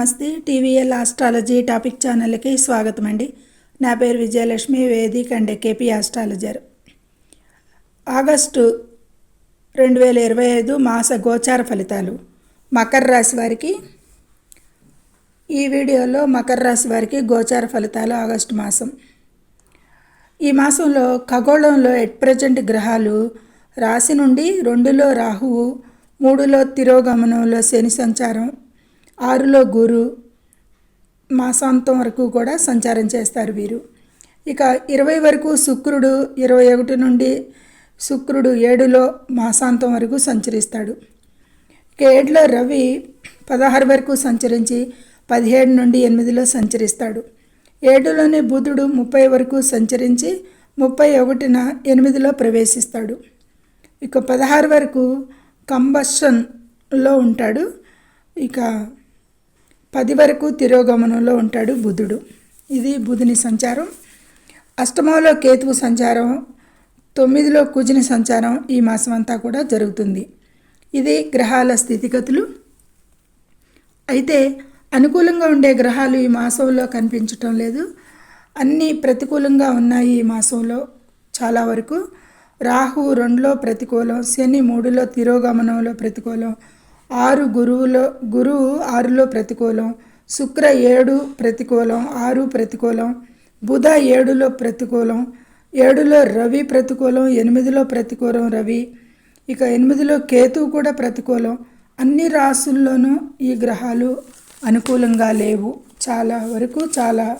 నమస్తే TVL astrology topic ఛానల్కి స్వాగతం అండి నా పేరు Vijayalakshmi Vedic and KP astrologer. August రెండు వేల ఇరవై ఐదు మాస గోచార ఫలితాలు. మకర రాశి వారికి ఈ వీడియోలో మకర రాశి వారికి గోచార ఫలితాలు ఆగస్టు మాసం. ఈ మాసంలో ఖగోళంలో ఎట్ ప్రజెంట్ గ్రహాలు రాశి నుండి రెండులో రాహువు మూడులో తిరోగమనంలో శని సంచారం ఆరులో గురు మాసాంతం వరకు కూడా సంచారం చేస్తారు వీరు. ఇక ఇరవై వరకు శుక్రుడు ఇరవై ఒకటి నుండి శుక్రుడు ఏడులో మాసాంతం వరకు సంచరిస్తాడు. ఇక ఏడులో రవి పదహారు వరకు సంచరించి పదిహేడు నుండి ఎనిమిదిలో సంచరిస్తాడు. ఏడులోని బుధుడు ముప్పై వరకు సంచరించి ముప్పై ఒకటిన ఎనిమిదిలో ప్రవేశిస్తాడు. ఇక పదహారు వరకు కంబషన్లో ఉంటాడు. ఇక పది వరకు తిరోగమనంలో ఉంటాడు బుధుడు. ఇది బుధుని సంచారం. అష్టమంలో కేతువు సంచారం. తొమ్మిదిలో కుజుని సంచారం. ఈ మాసం అంతా కూడా జరుగుతుంది. ఇది గ్రహాల స్థితిగతులు. అయితే అనుకూలంగా ఉండే గ్రహాలు ఈ మాసంలో కనిపించటం లేదు. అన్నీ ప్రతికూలంగా ఉన్నాయి ఈ మాసంలో చాలా వరకు. రాహు రెండులో ప్రతికూలం. శని మూడులో తిరోగమనంలో ప్రతికూలం. ఆరు గురువులో గురువు ఆరులో ప్రతికూలం శుక్ర ఏడు ప్రతికూలం ఆరు ప్రతికూలం బుధ ఏడులో ప్రతికూలం ఏడులో రవి ప్రతికూలం ఎనిమిదిలో ప్రతికూలం రవి. ఇక ఎనిమిదిలో కేతువు కూడా ప్రతికూలం. అన్ని రాసుల్లోనూ ఈ గ్రహాలు అనుకూలంగా లేవు. చాలా వరకు చాలా.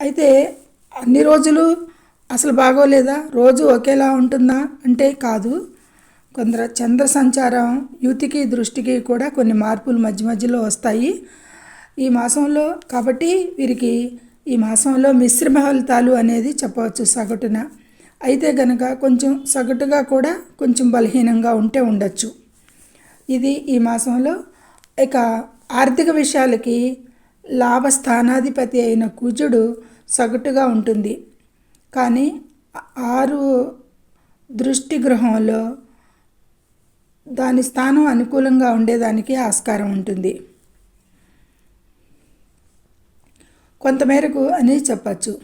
అయితే అన్ని రోజులు అసలు బాగోలేదా? రోజు ఒకేలా ఉంటుందా? అంటే కాదు. కొందరు చంద్ర సంచారం యుతికి దృష్టికి కూడా కొన్ని మార్పులు మధ్య మధ్యలో వస్తాయి. ఈ మాసంలో కాబట్టి వీరికి ఈ మాసంలో మిశ్రమ ఫలితాలు అనేది చెప్పవచ్చు సగటున. అయితే గనక కొంచెం సగటుగా కూడా కొంచెం బలహీనంగా ఉంటే ఉండొచ్చు. ఇది ఈ మాసంలో ఇక ఆర్థిక విషయాలకి లాభస్థానాధిపతి అయిన కుజుడు సగటుగా ఉంటుంది. కానీ ఆరు దృష్టి గృహంలో దాని స్థానం అనుకూలంగా ఉండేదానికి ఆస్కారం ఉంటుంది. కొంతమేరకు అని చెప్పచ్చు.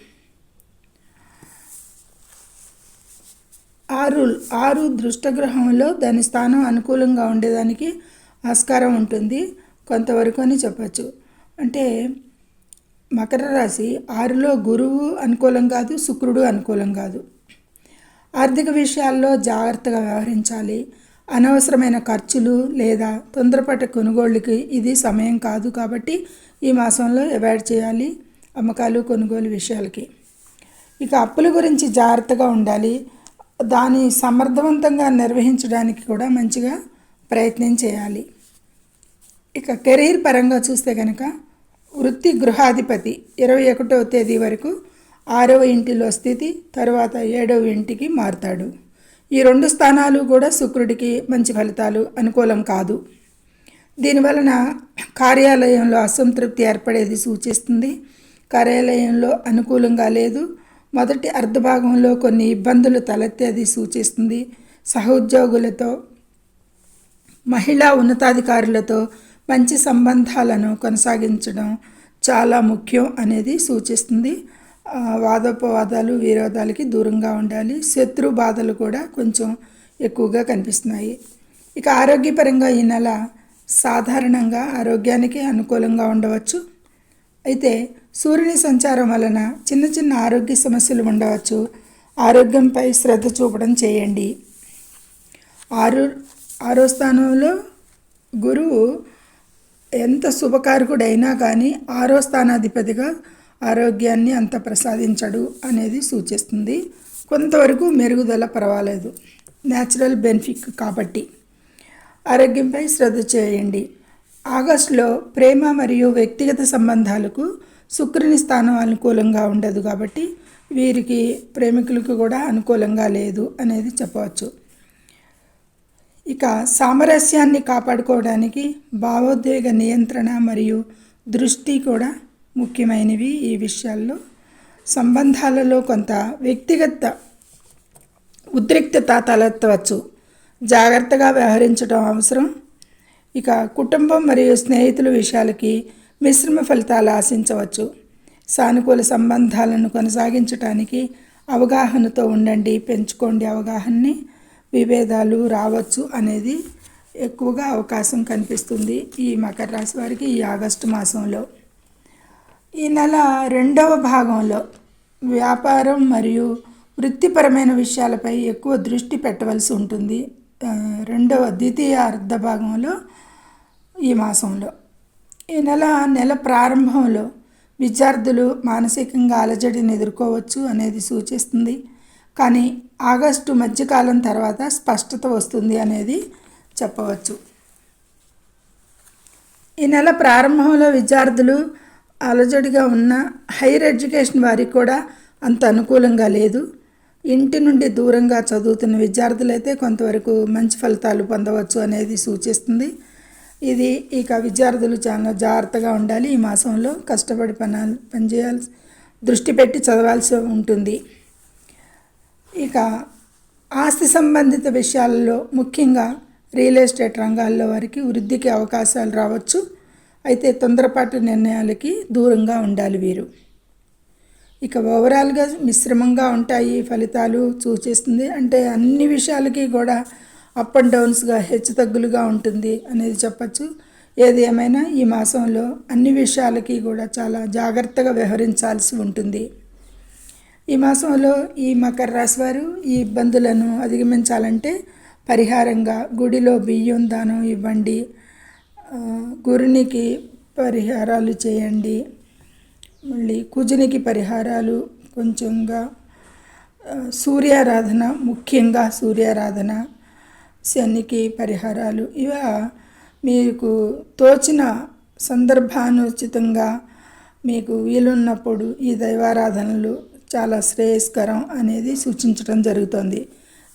ఆరు ఆరు దృష్టగ్రహంలో దాని స్థానం అనుకూలంగా ఉండేదానికి ఆస్కారం ఉంటుంది. కొంతవరకు అని చెప్పచ్చు. అంటే మకర రాశి ఆరులో గురువు అనుకూలం కాదు శుక్రుడు అనుకూలం కాదు. ఆర్థిక విషయాల్లో జాగ్రత్తగా వ్యవహరించాలి. అనవసరమైన ఖర్చులు లేదా తొందరపట్ట కొనుగోళ్ళకి ఇది సమయం కాదు కాబట్టి ఈ మాసంలో అవాయిడ్ చేయాలి అమ్మకాలు కొనుగోలు విషయాలకి. ఇక అప్పుల గురించి జాగ్రత్తగా ఉండాలి. దాన్ని సమర్థవంతంగా నిర్వహించడానికి కూడా మంచిగా ప్రయత్నం చేయాలి. ఇక కెరీర్ పరంగా చూస్తే కనుక వృత్తి గృహాధిపతి ఇరవై ఒకటవ తేదీ వరకు ఆరవ ఇంటిలో స్థితి తర్వాత ఏడవ ఇంటికి మారుతాడు. ఈ రెండు స్థానాలు కూడా శుక్రుడికి మంచి ఫలితాలు అనుకూలం కాదు. దీనివలన కార్యాలయంలో అసంతృప్తి ఏర్పడేది సూచిస్తుంది. కార్యాలయంలో అనుకూలంగా లేదు. మొదటి అర్ధభాగంలో కొన్ని ఇబ్బందులు తలెత్తేది సూచిస్తుంది. సహోద్యోగులతో మహిళా ఉన్నతాధికారులతో మంచి సంబంధాలను కొనసాగించడం చాలా ముఖ్యం అనేది సూచిస్తుంది. వాదోపవాదాలు విరోధాలకి దూరంగా ఉండాలి. శత్రు బాధలు కూడా కొంచెం ఎక్కువగా కనిపిస్తున్నాయి. ఇక ఆరోగ్యపరంగా ఈ నెల సాధారణంగా ఆరోగ్యానికి అనుకూలంగా ఉండవచ్చు. అయితే సూర్యుని సంచారం వలన చిన్న చిన్న ఆరోగ్య సమస్యలు ఉండవచ్చు. ఆరోగ్యంపై శ్రద్ధ చూపడం చేయండి. ఆరు ఆరో స్థానంలో గురువు ఎంత శుభకారకుడైనా కానీ ఆరో స్థానాధిపతిగా ఆరోగ్యాన్ని అంత ప్రసాదించడు అనేది సూచిస్తుంది. కొంతవరకు మెరుగుదల పర్వాలేదు. న్యాచురల్ బెనిఫిట్ కాబట్టి. ఆరోగ్యంపై శ్రద్ధ చేయండి. ఆగస్టులో ప్రేమ మరియు వ్యక్తిగత సంబంధాలకు శుక్రుని స్థానం అనుకూలంగా ఉండదు కాబట్టి వీరికి ప్రేమికులకు కూడా అనుకూలంగా లేదు అనేది చెప్పవచ్చు. ఇక సామరస్యాన్ని కాపాడుకోవడానికి భావోద్వేగ నియంత్రణ మరియు దృష్టి కూడా ముఖ్యమైనవి ఈ విషయాల్లో. సంబంధాలలో కొంత వ్యక్తిగత ఉద్రిక్తత తలెత్తవచ్చు. జాగ్రత్తగా వ్యవహరించడం అవసరం. ఇక కుటుంబం మరియు స్నేహితుల విషయాలకి మిశ్రమ ఫలితాలు ఆశించవచ్చు. సానుకూల సంబంధాలను కొనసాగించడానికి అవగాహనతో ఉండండి పెంచుకోండి అవగాహనని విభేదాలు రావచ్చు అనేది ఎక్కువగా అవకాశం కనిపిస్తుంది ఈ మకర రాశి వారికి ఈ ఆగస్టు మాసంలో. ఈ నెల రెండవ భాగంలో వ్యాపారం మరియు వృత్తిపరమైన విషయాలపై ఎక్కువ దృష్టి పెట్టవలసి ఉంటుంది. రెండవ ద్వితీయ అర్ధ భాగంలో ఈ మాసంలో. ఈ నెల నెల ప్రారంభంలో విద్యార్థులు మానసికంగా అలజడిని ఎదుర్కోవచ్చు అనేది సూచిస్తుంది. కానీ ఆగస్టు మధ్యకాలం తర్వాత స్పష్టత వస్తుంది అనేది చెప్పవచ్చు. ఈ నెల ప్రారంభంలో విద్యార్థులు అలజడిగా ఉన్న హైయర్ ఎడ్యుకేషన్ వారికి కూడా అంత అనుకూలంగా లేదు. ఇంటి నుండి దూరంగా చదువుతున్న విద్యార్థులైతే కొంతవరకు మంచి ఫలితాలు పొందవచ్చు అనేది సూచిస్తుంది. ఇది ఇక విద్యార్థులు చాలా జాగ్రత్తగా ఉండాలి. ఈ మాసంలో కష్టపడి పని పనిచేయాల్సి దృష్టి పెట్టి చదవాల్సి ఉంటుంది. ఇక ఆస్తి సంబంధిత విషయాలలో ముఖ్యంగా రియల్ ఎస్టేట్ రంగాల్లో వారికి వృద్ధికి అవకాశాలు రావచ్చు. అయితే తొందరపాటు నిర్ణయాలకి దూరంగా ఉండాలి వీరు. ఇక ఓవరాల్గా మిశ్రమంగా ఉంటాయి ఫలితాలు సూచిస్తుంది అంటే అన్ని విషయాలకి కూడా అప్ అండ్ డౌన్స్గా హెచ్చు తగ్గులుగా ఉంటుంది అనేది చెప్పచ్చు. ఏది ఏమైనా ఈ మాసంలో అన్ని విషయాలకి కూడా చాలా జాగ్రత్తగా వ్యవహరించాల్సి ఉంటుంది. ఈ మాసంలో ఈ మకర రాశి వారు ఈ ఇబ్బందులను అధిగమించాలంటే పరిహారంగా గుడిలో బియ్యం దానం ఇవ్వండి. గురునికి పరిహారాలు చేయండి. మళ్ళీ కుజునికి పరిహారాలు కొంచెంగా సూర్యారాధన ముఖ్యంగా సూర్యారాధన శనికి పరిహారాలు. ఇవ మీకు తోచిన సందర్భానుచితంగా మీకు వీలున్నప్పుడు ఈ దైవారాధనలు చాలా శ్రేయస్కరం అనేది సూచించడం జరుగుతుంది.